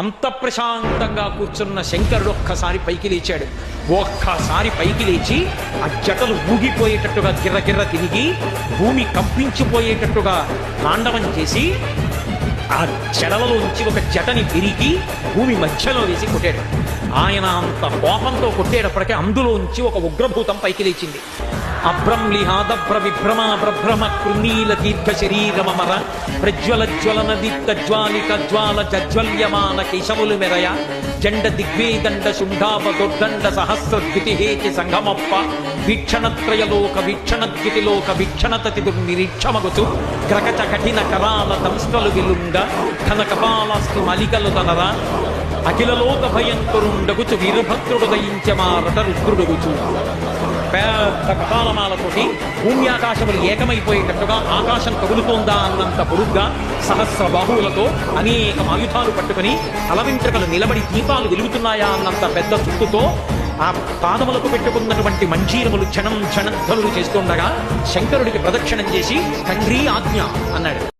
అంత ప్రశాంతంగా కూర్చున్న శంకరుడు ఒక్కసారి పైకి లేచాడు. ఒక్కసారి పైకి లేచి ఆ జటలు ఊగిపోయేటట్టుగా గిర్ర తిరిగి భూమి కంపించిపోయేటట్టుగా తాండవం చేసి ఆ నుంచి ఒక జటని విరిగి భూమి మధ్యలో వేసి కొట్టాడు. ఆయన అంత కోపంతో కొట్టేటప్పటికే అందులోంచి ఒక ఉగ్రభూతం పైకి లేచింది. అభ్రంలిహాదభ్ర విభ్రమ ప్రభ్రమ కృణీల దీర్ఘ శరీరమర ప్రజ్వల జ్వలన దీప్త జ్వాలిక జ్వాల జజ్వల్యమాన కేశములు మెరయ జండ దిగ్వేదండ శుంఠాప దుర్దండ సహస్ర ద్వితిహేతి సంగమప్ప. వీక్షణత్రయలోక వీక్షణద్వితిలోక వీక్షణతతి దుర్నిరీక్షమగుచు క్రకచ కఠిన కరాల దంస్ట్రలు విలుండ ఘన కపాలస్తు మలికలు తనరా. అఖిలలోక భయంకరుండగుచు వీరభద్రుడు దయించమారట రుద్రుడుగుచు. పెద్ద కపాలమాలతోటి భూమి ఆకాశములు ఏకమైపోయేటట్టుగా ఆకాశం కదులుతోందా అన్నంత పొడుగ్గా సహస్ర బాహువులతో అనేక ఆయుధాలు పట్టుకుని అలవింట్రకలు నిలబడి దీపాలు వెలుగుతున్నాయా అన్నంత పెద్ద చుట్టుతో ఆ పాదములకు పెట్టుకున్నటువంటి మంజీరములు క్షణం క్షణధ్వనులు చేస్తుండగా శంకరుడికి ప్రదక్షిణం చేసి తండ్రి ఆజ్ఞ అన్నాడు.